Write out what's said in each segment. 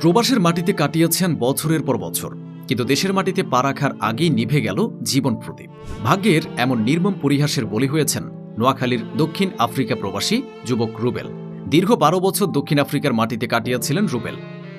প্রবাসের মাটিতে কাটিয়েছেন বছরের পর বছর, কিন্তু দেশের মাটিতে পা রাখার আগেই নিভে গেল জীবন প্রদীপ। ভাগ্যের এমন নির্মম পরিহাসের বলি হয়েছেন নোয়াখালীর দক্ষিণ আফ্রিকা প্রবাসী যুবক রুবেল। দীর্ঘ বারো বছর দক্ষিণ আফ্রিকার মাটিতে কাটিয়েছিলেন রুবেল।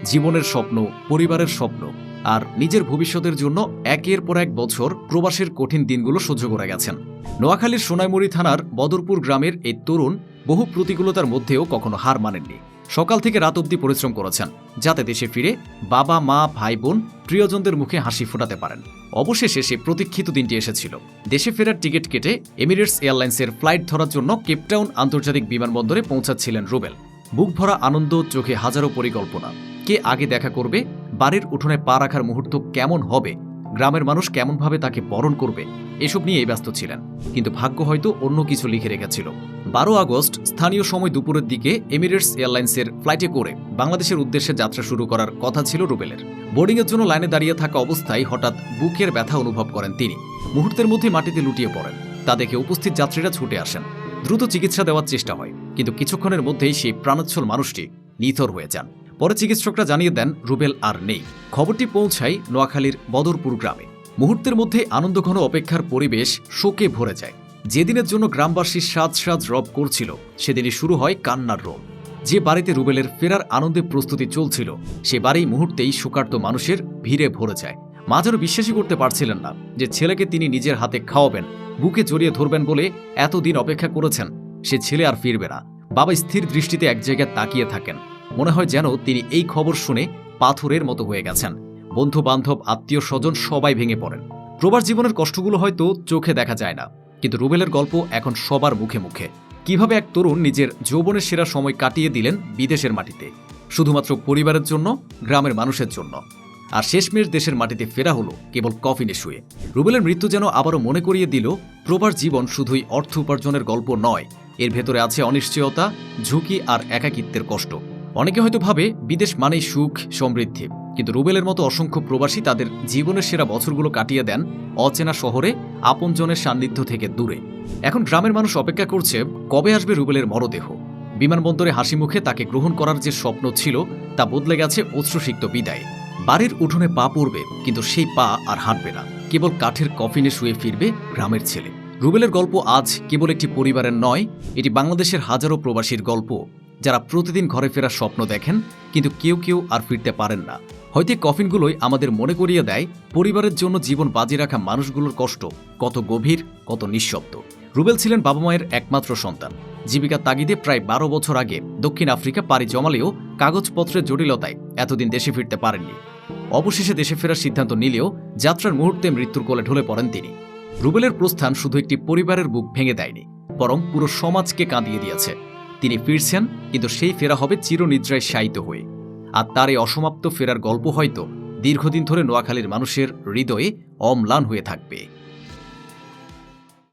জীবনের স্বপ্ন, পরিবারের স্বপ্ন আর নিজের ভবিষ্যতের জন্য একের পর এক বছর প্রবাসের কঠিন দিনগুলো সহ্য করে গেছেন। নোয়াখালীর সোনাইমুড়ি থানার বদরপুর গ্রামের এই তরুণ বহু প্রতিকূলতার মধ্যেও কখনো হার মানেননি। সকাল থেকে রাত অবধি পরিশ্রম করেছেন, যাতে দেশে ফিরে বাবা, মা ভাই বোন প্রিয়জনদের মুখে হাসি ফোটাতে পারেন। অবশেষে সে প্রতীক্ষিত দিনটি এসেছিল। দেশে ফেরার টিকিট কেটে এমিরেটস এয়ারলাইন্সের ফ্লাইট ধরার জন্য কেপটাউন আন্তর্জাতিক বিমানবন্দরে পৌঁছাচ্ছিলেন রুবেল। বুক ভরা আনন্দ, চোখে হাজারো পরিকল্পনা। কে আগে দেখা করবে বাড়ির উঠোনে পা রাখার মুহূর্ত কেমন হবে? গ্রামের মানুষ কেমনভাবে তাকে বরণ করবে? এসব নিয়েই ব্যস্ত ছিলেন। কিন্তু ভাগ্য হয়তো অন্য কিছু লিখে রেখেছিল। বারো আগস্ট, স্থানীয় সময় দুপুরের দিকে এমিরেটস এয়ারলাইন্সের ফ্লাইটে করে বাংলাদেশের উদ্দেশ্যে যাত্রা শুরু করার কথা ছিল রুবেলের। বোর্ডিংয়ের জন্য লাইনে দাঁড়িয়ে থাকা অবস্থায় হঠাৎ বুকের ব্যথা অনুভব করেন তিনি। মুহূর্তের মধ্যে মাটিতে লুটিয়ে পড়েন। তা দেখে উপস্থিত যাত্রীরা ছুটে আসেন। দ্রুত চিকিৎসা দেওয়ার চেষ্টা হয়। কিন্তু কিছুক্ষণের মধ্যেই সেই প্রাণোচ্ছল মানুষটি নিথর হয়ে যান। পরে চিকিৎসকরা জানিয়ে দেন, রুবেল আর নেই। খবরটি পৌঁছায় নোয়াখালীর বদরপুর গ্রামে। মুহূর্তের মধ্যে আনন্দঘন অপেক্ষার পরিবেশ শোকে ভরে যায়। যেদিনের জন্য গ্রামবাসী সাজ সাজ রব করছিল, সেদিনই শুরু হয় কান্নার রোল যে বাড়িতে রুবেলের ফেরার আনন্দে প্রস্তুতি চলছিল, সে বাড়ি মুহূর্তেই শোকার্ত মানুষের ভিড়ে ভরে যায়। মা যেন বিশ্বাসই করতে পারছিলেন না যে ছেলেকে তিনি নিজের হাতে খাওয়াবেন, বুকে জড়িয়ে ধরবেন বলে এতদিন অপেক্ষা করেছেন, সে ছেলে আর ফিরবে না। বাবা স্থির দৃষ্টিতে এক জায়গায় তাকিয়ে থাকেন। মনে হয় যেন তিনি এই খবর শুনে পাথরের মতো হয়ে গেছেন। বন্ধু বান্ধব আত্মীয় স্বজন সবাই ভেঙে পড়েন। প্রবাস জীবনের কষ্টগুলো হয়তো চোখে দেখা যায় না, কিন্তু রুবেলের গল্প এখন সবার মুখে মুখে। কীভাবে এক তরুণ নিজের যৌবনের সেরা সময় কাটিয়ে দিলেন বিদেশের মাটিতে? শুধুমাত্র পরিবারের জন্য, গ্রামের মানুষের জন্য? আর শেষমেশ দেশের মাটিতে ফেরা হলো কেবল কফিনে শুয়ে। রুবেলের মৃত্যু যেন আবারও মনে করিয়ে দিল, প্রবার জীবন শুধুই অর্থ উপার্জনের গল্প নয়, এর ভেতরে আছে অনিশ্চয়তা, ঝুঁকি আর একাকিত্বের কষ্ট। অনেকে হয়তো ভাবে বিদেশ মানেই সুখ, সমৃদ্ধি। কিন্তু রুবেলের মতো অসংখ্য প্রবাসী তাদের জীবনের সেরা বছরগুলো কাটিয়ে দেন অচেনা শহরে, আপনজনের সান্নিধ্য থেকে দূরে। এখন গ্রামের মানুষ অপেক্ষা করছে কবে আসবে রুবেলের মরদেহ। বিমানবন্দরে হাসি মুখে তাকে গ্রহণ করার যে স্বপ্ন ছিল, তা বদলে গেছে অশ্রুসিক্ত বিদায়। বাড়ির উঠোনে পা পড়বে, কিন্তু সেই পা আর হাঁটবে না। কেবল কাঠের কফিনে শুয়ে ফিরবে গ্রামের ছেলে। রুবেলের গল্প আজ কেবল একটি পরিবারের নয়, এটি বাংলাদেশের হাজারো প্রবাসীর গল্প। যারা প্রতিদিন ঘরে ফেরার স্বপ্ন দেখেন, কিন্তু কেউ কেউ আর ফিরতে পারেন না। হয়তো কফিনগুলোই আমাদের মনে করিয়ে দেয় পরিবারের জন্য জীবন বাজি রাখা মানুষগুলোর কষ্ট, কত গভীর, কত নিঃশব্দ। রুবেল ছিলেন বাবা মায়ের একমাত্র সন্তান। জীবিকার তাগিদে প্রায় বারো বছর আগে দক্ষিণ আফ্রিকা পাড়ি জমালেও কাগজপত্রের জটিলতায় এতদিন দেশে ফিরতে পারেননি। অবশেষে দেশে ফেরার সিদ্ধান্ত নিলেও যাত্রার মুহূর্তে মৃত্যুর কোলে ঢলে পড়েন তিনি। রুবেলের প্রস্থান শুধু একটি পরিবারের বুক ভেঙে দেয়নি, বরং পুরো সমাজকে কাঁদিয়ে দিয়েছে। তিনি ফিরছেন, কিন্তু সেই ফেরা হবে চিরনিদ্রায় শায়িত হয়ে। আর তার এই অসমাপ্ত ফেরার গল্প হয়তো দীর্ঘদিন ধরে নোয়াখালীর মানুষের হৃদয়ে অম্লান হয়ে থাকবে।